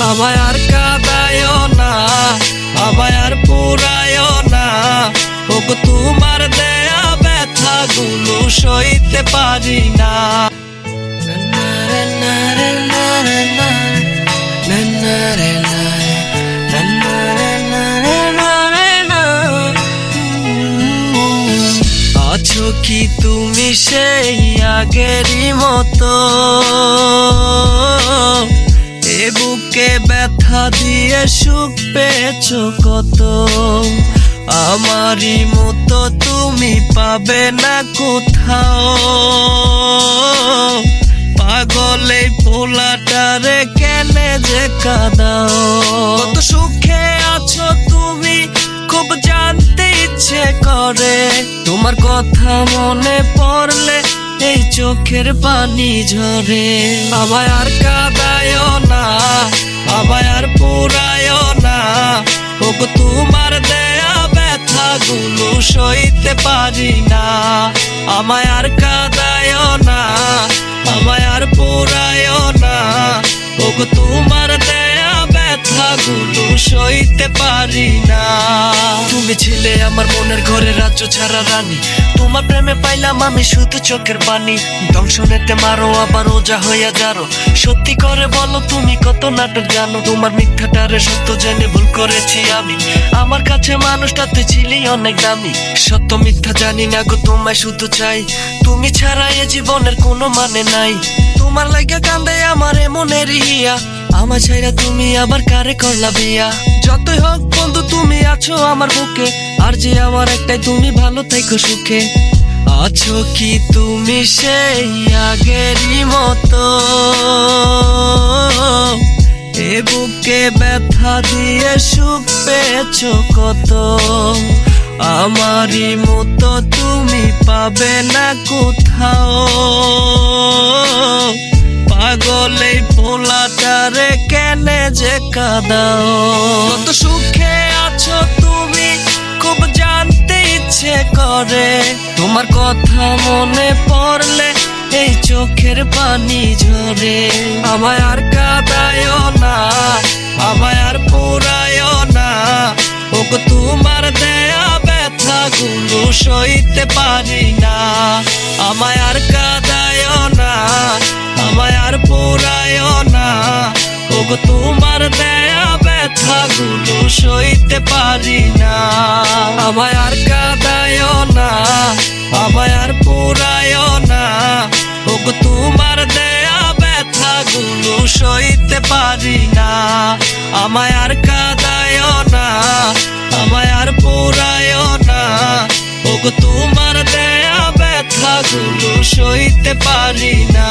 আমায় আর কাদায় না, আমায় পুরায় না। ওগো, তোমার দেয়া ব্যথা গুলো সইতে পারি না। আছো কি তুমি সেই আগেরই মতো? বুকে ব্যথা দিয়ে সুখ পেয়েছ কত? আমারই মতো তুমি পাবে না কোথাও। পাগলে পোলাটারে কেনে যে কাদাও? কত সুখে আছো তুমি, খুব জানতে ইচ্ছে করে। তোমার কথা মনে পড়লে এই চোখের পানি ঝরে। আমায় আর কাদায় না, আমায় আর পুরায় না। ওগো, তোমার দেয়া ব্যথা গুলো সইতে পারি না। আমায় আর কাদায় না, আমায় আর পুরায় না। ওগো, তোমার সইতে পারি না। তুমি ছিলে আমার মনের ঘরে রাজ্য ছাড়া রানী। তোমার প্রেমে পাইলাম আমি শুধু চোখের পানি। দংশনেতে মারো, আবার ওজা হইয়া যারো সত্যি করে বলো, তুমি কত নাটক জানো? তোমার মিথ্যাটারে সত্য জেনে ভুল করেছি আমি। আমার কাছে মানুষটা তুই ছিলি অনেক দামি। সত্য মিথ্যা জানি না গো, তোমায় শুধু চাই। তুমি ছাড়া এ জীবনের কোনো মানে নাই। তোমার লাগে কান্দে আমার এমনের হিয়া আমার ছাইরা তুমি আবার কারে করলা বিয়া? যতই হোক বন্ধু, তুমি আছো আমার বুকে। আর যে আমার একটাই, তুমি ভালো থেকো সুখে। আছো কি তুমি সেই আগেরই মতো? এ বুকে ব্যথা দিয়ে সুখ পেয়েছ কত? আমারই মতো তুমি পাবে না কোথাও? পাগলে কেনে যে কাদাও। কত সুখে আছো তুমি, খুব জানতে ইচ্ছে করে। তোমার কথা মনে পড়লে এই চোখের পানি ঝরে। আমায় আর কাদায় না, আমায় আর পুরায় না। ওগো, তোমার দেয়া ব্যথা গুলো সইতে পারি না। আমায় ওগো তোমার দেয়া ব্যথা গুলো সইতে পারি না। আমায় আর কাদায় না, আমায় আর পুরায় না। ওগো তোমার দেয়া ব্যথা গুলো সইতে পারি না। আমায় আর কাদায় না, আমায় আর পুরায় না। ওগো তোমার দেয়া ব্যথা গুলো সইতে পারি না।